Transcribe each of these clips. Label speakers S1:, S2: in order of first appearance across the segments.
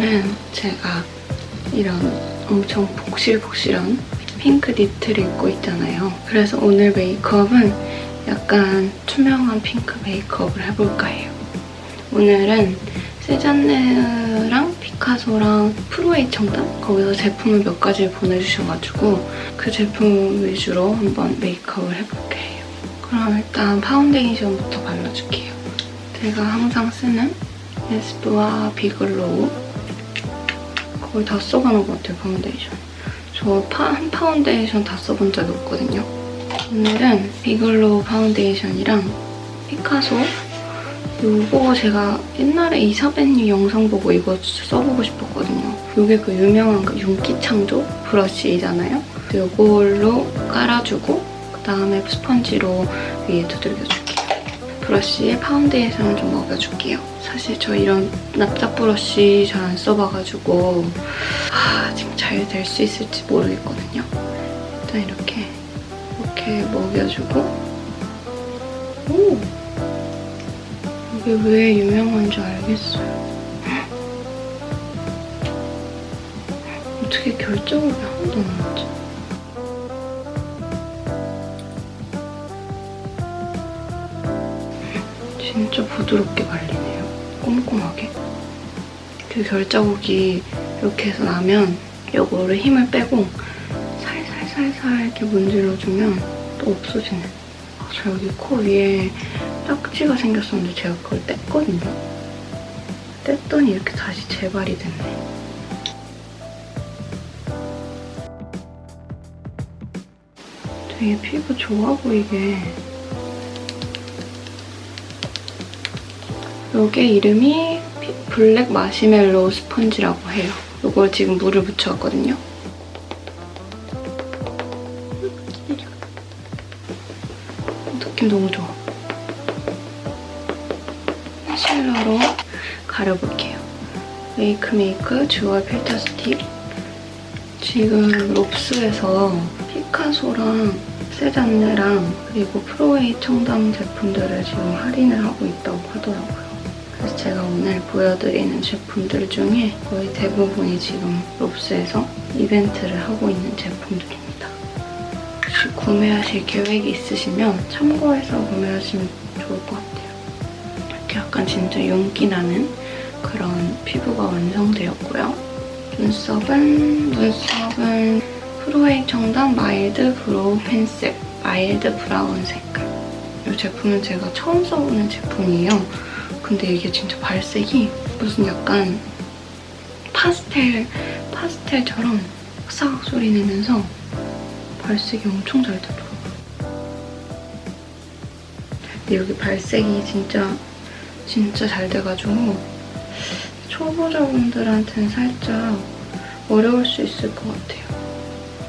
S1: 오늘은 제가 이런 엄청 복실복실한 핑크 니트를 입고 있잖아요. 그래서 오늘 메이크업은 약간 투명한 핑크 메이크업을 해볼까 해요. 오늘은 세잔느랑 피카소랑 프로에이 청담 거기서 제품을 몇 가지 보내주셔가지고 그 제품 위주로 한번 메이크업을 해볼게 해요. 그럼 일단 파운데이션부터 발라줄게요. 제가 항상 쓰는 에스쁘아 비글로우 거의 다 써가는 것 같아요, 파운데이션. 저 한 파운데이션 다 써본 적이 없거든요. 오늘은 비글로우 파운데이션이랑 피카소 이거 제가 옛날에 이사벤님 영상 보고 이거 써보고 싶었거든요. 이게 그 유명한 그 윤기창조 브러쉬잖아요. 이걸로 깔아주고 그다음에 스펀지로 위에 두들겨줄게요. 브러쉬에 파운데이션을 좀 먹여줄게요. 사실 저 이런 납작 브러쉬 잘 안 써봐가지고 아, 지금 잘 될 수 있을지 모르겠거든요. 일단 이렇게 이렇게 먹여주고 오! 이게 왜 유명한 줄 알겠어요. 어떻게 결정을 안 나지? 진짜 부드럽게 발리네요. 꼼꼼하게. 그 결자국이 이렇게 해서 나면 요거를 힘을 빼고 살살살살 이렇게 문질러주면 또 없어지네. 아, 저 여기 코 위에 딱지가 생겼었는데 제가 그걸 뗐거든요. 뗐더니 이렇게 다시 재발이 됐네. 되게 피부 좋아 보이게. 요게 이름이 피- 블랙 마시멜로우 스펀지라고 해요. 요걸 지금 물을 묻혀왔거든요. 느낌 너무 좋아. 실러로 가려볼게요. 메이크 메이크 주얼 필터 스틱. 지금 롭스에서 피카소랑 세잔느랑 그리고 프로웨이 청담 제품들을 지금 할인을 하고 있다고 하더라고요. 그래서 제가 오늘 보여드리는 제품들 중에 거의 대부분이 지금 롭스에서 이벤트를 하고 있는 제품들입니다. 혹시 구매하실 계획이 있으시면 참고해서 구매하시면 좋을 것 같아요. 이렇게 약간 진짜 윤기 나는 그런 피부가 완성되었고요. 눈썹은 눈썹은 프로웨이 청담 마일드 브로우 펜슬 마일드 브라운 색깔. 이 제품은 제가 처음 써보는 제품이에요. 근데 이게 진짜 발색이 무슨 약간 파스텔 파스텔처럼 싹 소리 내면서 발색이 엄청 잘 되더라고요. 근데 여기 발색이 진짜 진짜 잘 돼가지고 초보자분들한테는 살짝 어려울 수 있을 것 같아요.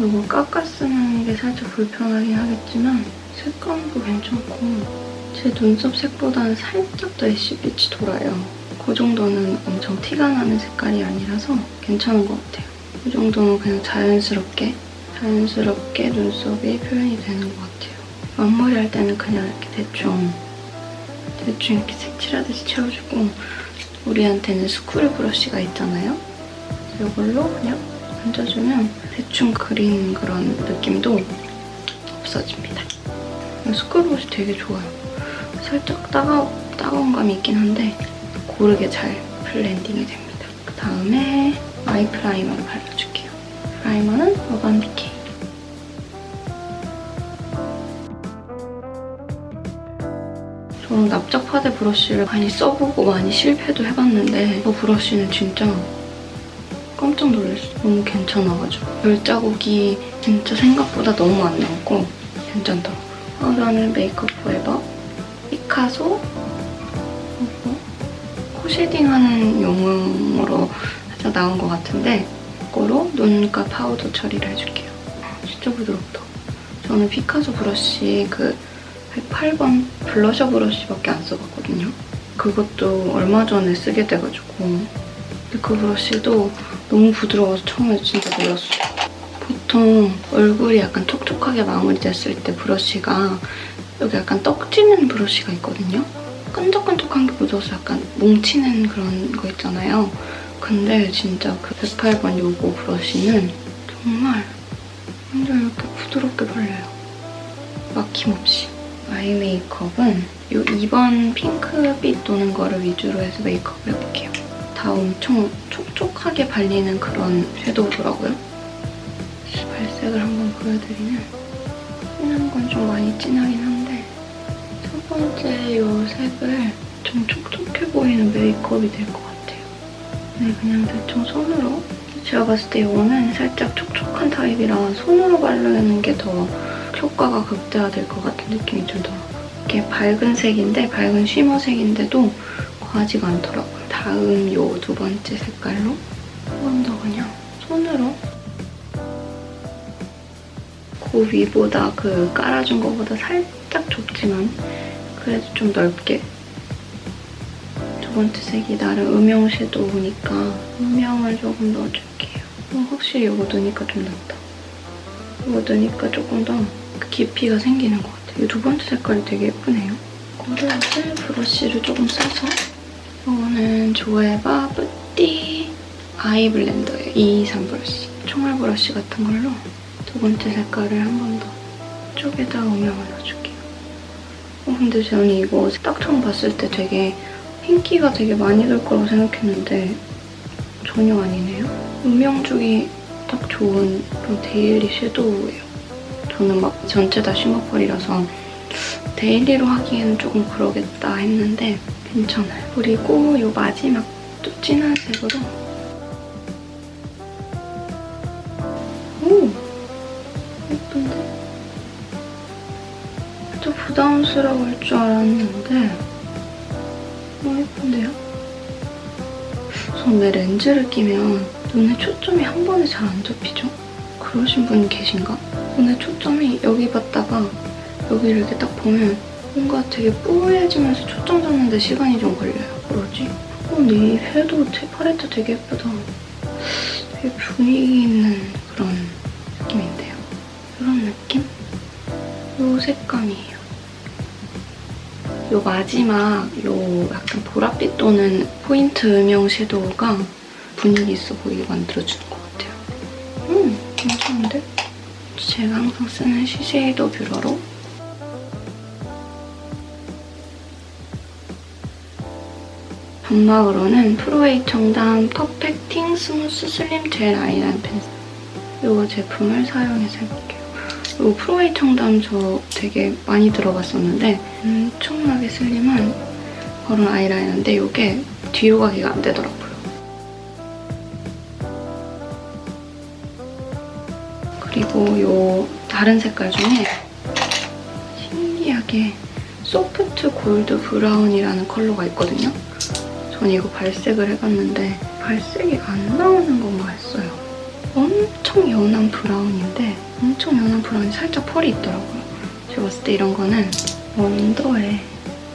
S1: 이거 깎아 쓰는 게 살짝 불편하긴 하겠지만 색감도 괜찮고 제 눈썹 색보다는 살짝 더 애쉬빛이 돌아요. 그 정도는 엄청 티가 나는 색깔이 아니라서 괜찮은 것 같아요. 이 정도는 그냥 자연스럽게 자연스럽게 눈썹이 표현이 되는 것 같아요. 앞머리 할 때는 그냥 이렇게 대충 대충 이렇게 색칠하듯이 채워주고 우리한테는 스크류 브러쉬가 있잖아요. 이걸로 그냥 얹어주면 대충 그린 그런 느낌도 없어집니다. 스크류 브러쉬 되게 좋아요. 살짝 따가, 따가운 감이 있긴 한데 고르게 잘 블렌딩이 됩니다. 그 다음에 아이 프라이머를 발라줄게요. 프라이머는 어반 BK. 저는 납작 파데 브러쉬를 많이 써보고 많이 실패도 해봤는데 이 브러쉬는 진짜 깜짝 놀랐어요. 너무 괜찮아가지고 열 자국이 진짜 생각보다 너무 안 나고 괜찮더라고요. 하나는 메이크업 포에버 피카소 그리고 코 쉐딩하는 용으로 살짝 나온 것 같은데 이거로 눈가 파우더 처리를 해줄게요. 진짜 부드럽다. 저는 피카소 브러쉬 그 108번 블러셔 브러쉬밖에 안 써봤거든요. 그것도 얼마 전에 쓰게 돼가지고 근데 그 브러쉬도 너무 부드러워서 처음에 진짜 놀랐어요. 보통 얼굴이 약간 촉촉하게 마무리됐을 때 브러쉬가 여기 약간 떡지는 브러쉬가 있거든요. 끈적끈적한 게 묻어서 약간 뭉치는 그런 거 있잖아요. 근데 진짜 그 108번 요거 브러쉬는 정말 완전 이렇게 부드럽게 발려요. 막힘없이. 아이 메이크업은 이 2번 핑크빛 도는 거를 위주로 해서 메이크업을 해볼게요. 다 엄청 촉촉하게 발리는 그런 섀도우더라고요. 발색을 한번 보여드리면 진한 건 좀 많이 진하긴 한데 첫 번째 이 색을 좀 촉촉해 보이는 메이크업이 될 것 같아요. 네, 그냥 대충 손으로 제가 봤을 때 이거는 살짝 촉촉한 타입이라 손으로 바르는 게 더 효과가 극대화될 것 같은 느낌이 들더라고요. 이게 밝은 색인데 밝은 쉬머 색인데도 과하지가 않더라고요. 다음 요두 번째 색깔로 한번더 그냥 손으로 그 위보다 그 깔아준 것보다 살짝 좁지만 그래도 좀 넓게 두 번째 색이 나름 음영 섀도우니까 음영을 조금 넣어줄게요. 어, 확실히 이거 넣으니까 좀 낫다. 이거 넣으니까 조금 더 깊이가 생기는 것 같아요. 이 두 번째 색깔이 되게 예쁘네요. 고르스 브러쉬를 조금 써서 이거는 조에바 뿌띠 아이 블렌더예요. 223 브러쉬. 총알 브러쉬 같은 걸로 두 번째 색깔을 한 번 더 쪽에다 음영을 넣어줄게요. 어, 근데 저는 이거 딱 처음 봤을 때 되게 흰기가 되게 많이 돌 거라고 생각했는데 전혀 아니네요. 음영 주기 딱 좋은 데일리 섀도우예요. 저는 막 전체 다 쉬머펄이라서 데일리로 하기에는 조금 그러겠다 했는데 괜찮아요. 그리고 이 마지막 또 진한 색으로 좀 부담스러울 줄 알았는데 너무 예쁜데요? 전왜 렌즈를 끼면 눈에 초점이 한 번에 잘 안 잡히죠? 그러신 분 계신가? 눈에 초점이 여기 봤다가 여기를 이렇게 딱 보면 뭔가 되게 뽀얘지면서 초점 잡는데 시간이 좀 걸려요. 그러지? 어, 근데 이 섀도우 테- 팔레트 되게 예쁘다. 되게 분위기 있는 그런 느낌인데요. 이런 느낌? 요 색감이에 요. 요 마지막 요 약간 보랏빛 도는 포인트 음영 섀도우가 분위기 있어 보이게 만들어주는 것 같아요. 음, 괜찮은데? 제가 항상 쓰는 시쉐이도 뷰러로 점막으로는 프로웨이 청담 퍼펙팅 스무스 슬림 젤 아이라인 펜슬 이 제품을 사용해서 해볼게요. 이 프로웨이 청담 저 되게 많이 들어봤었는데 엄청나게 슬림한 그런 아이라이너인데 이게 뒤로 가기가 안 되더라고요. 그리고 요 다른 색깔 중에 신기하게 소프트 골드 브라운이라는 컬러가 있거든요. 전 이거 발색을 해봤는데 발색이 안 나오는 건가 했어요. 엄청 연한 브라운인데 엄청 연한 브라운이 살짝 펄이 있더라고요. 제가 봤을 때 이런 거는 언더에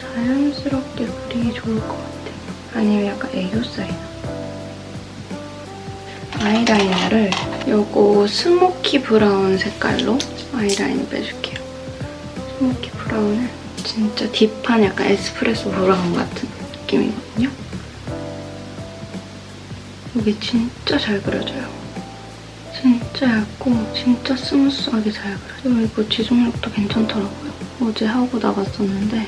S1: 자연스럽게 그리기 좋을 것 같아요. 아니면 약간 애교살이나. 아이라이너를 요거 스모키 브라운 색깔로 아이라이너 빼줄게요. 스모키 브라운은 진짜 딥한 약간 에스프레소 브라운 같은 느낌이거든요. 이게 진짜 잘 그려져요. 진짜 얇고 진짜 스무스하게 잘 그려져요. 이거 지속력도 괜찮더라고요. 어제 하고 나갔었는데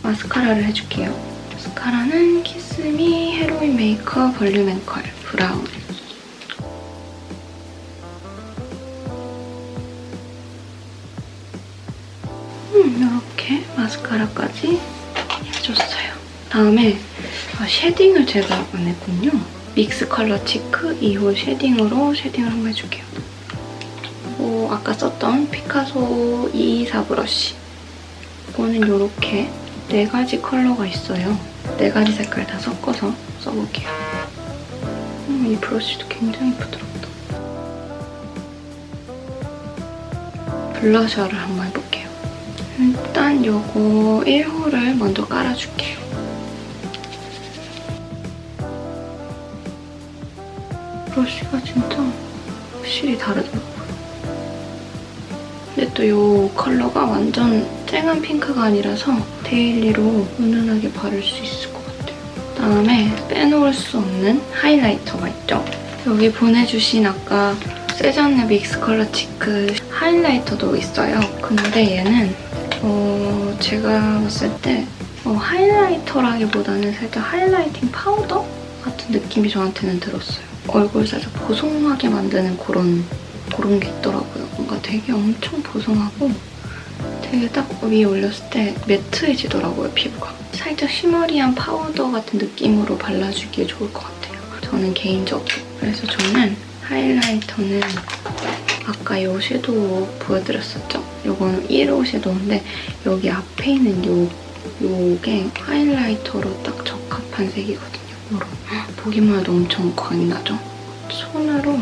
S1: 마스카라를 해줄게요. 마스카라는 키스미 헤로인 메이크업 볼륨 앤컬 브라운 음, 이렇게 마스카라까지 해줬어요. 다음에 아, 쉐딩을 제가 안 했군요. 믹스 컬러 치크 2호 쉐딩으로 쉐딩을 한번 해줄게요. 그리고 아까 썼던 피카소 224 브러쉬. 이거는 이렇게 네 가지 컬러가 있어요. 네 가지 색깔 다 섞어서 써볼게요. 음, 이 브러쉬도 굉장히 부드럽다. 블러셔를 한번 해볼게요. 일단 요거 1호를 먼저 깔아줄게요. 브러쉬가 진짜 확실히 다르더라고요. 근데 또 이 컬러가 완전 쨍한 핑크가 아니라서 데일리로 은은하게 바를 수 있을 것 같아요. 다음에 빼놓을 수 없는 하이라이터가 있죠. 여기 보내주신 아까 세잔느 믹스 컬러 치크 하이라이터도 있어요. 근데 얘는 어, 제가 봤을 때 어, 하이라이터라기보다는 살짝 하이라이팅 파우더 같은 느낌이 저한테는 들었어요. 얼굴 살짝 보송하게 만드는 그런 그런 게 있더라고요. 뭔가 되게 엄청 보송하고 되게 딱 위에 올렸을 때 매트해지더라고요, 피부가. 살짝 쉬머리한 파우더 같은 느낌으로 발라주기에 좋을 것 같아요. 저는 개인적으로. 그래서 저는 하이라이터는 아까 이 섀도우 보여드렸었죠? 이거는 1호 섀도우인데 여기 앞에 있는 요, 요게 하이라이터로 딱 적합한 색이거든요. 보기만 해도 엄청 광이 나죠? 손으로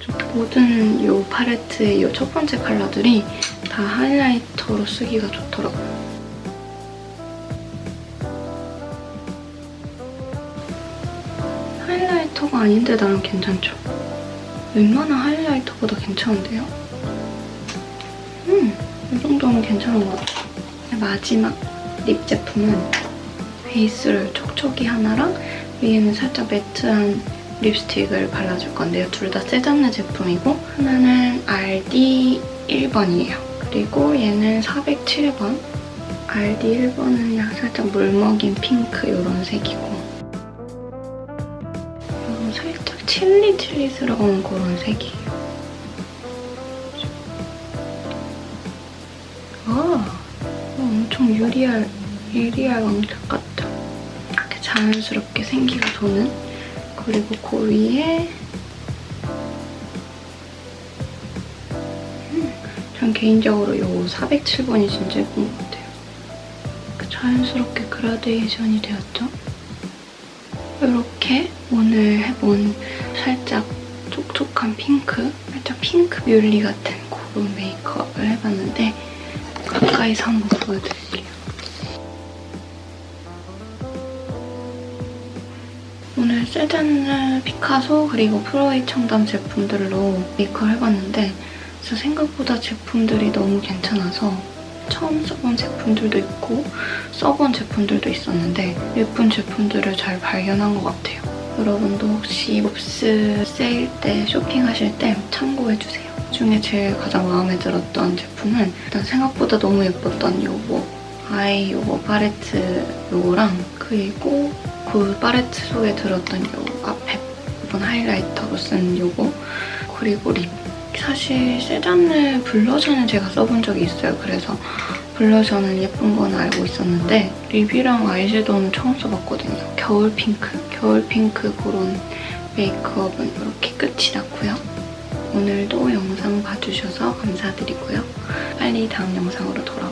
S1: 좀 모든 요 팔레트의 요첫 번째 컬러들이 다 하이라이터로 쓰기가 좋더라고요. 하이라이터가 아닌데 나름 괜찮죠? 웬만한 하이라이터보다 괜찮은데요? 음, 이 정도면 괜찮은 것 같아요. 마지막 립 제품은 베이스를 촉촉이 하나랑 위에는 살짝 매트한 립스틱을 발라줄 건데요. 둘 다 세잔느 제품이고 하나는 RD 1번이에요. 그리고 얘는 407번. RD 1번은 약 살짝 물먹인 핑크 이런 색이고 이건 살짝 칠리 칠리스러운 그런 색이에요. 아, 엄청 유리알, 유리알 왕자 같다. 자연스럽게 생기가 도는 그리고 그 위에 음, 전 개인적으로 이 407번이 진짜 예쁜 것 같아요. 이렇게 자연스럽게 그라데이션이 되었죠? 이렇게 오늘 해본 살짝 촉촉한 핑크, 살짝 핑크 뮬리 같은 그런 메이크업을 해봤는데 가까이서 한번 보여드릴게요. 오늘 세잔느 피카소 그리고 프로이 청담 제품들로 메이크업 해봤는데 진짜 생각보다 제품들이 너무 괜찮아서 처음 써본 제품들도 있고 써본 제품들도 있었는데 예쁜 제품들을 잘 발견한 것 같아요. 여러분도 혹시 몹스 세일 때 쇼핑하실 때 참고해주세요. 중에 제일 가장 마음에 들었던 제품은 일단 생각보다 너무 예뻤던 요거 아이 요거 팔레트 요거랑 그리고 그 팔레트 속에 들었던 요 앞에 부분 하이라이터로 쓴 요거. 그리고 립. 사실 세잔느 블러셔는 제가 써본 적이 있어요. 그래서 블러셔는 예쁜 건 알고 있었는데 립이랑 아이섀도우는 처음 써봤거든요. 겨울 핑크 겨울 핑크 그런 메이크업은 이렇게 끝이 났고요. 오늘도 영상 봐주셔서 감사드리고요. 빨리 다음 영상으로 돌아올게요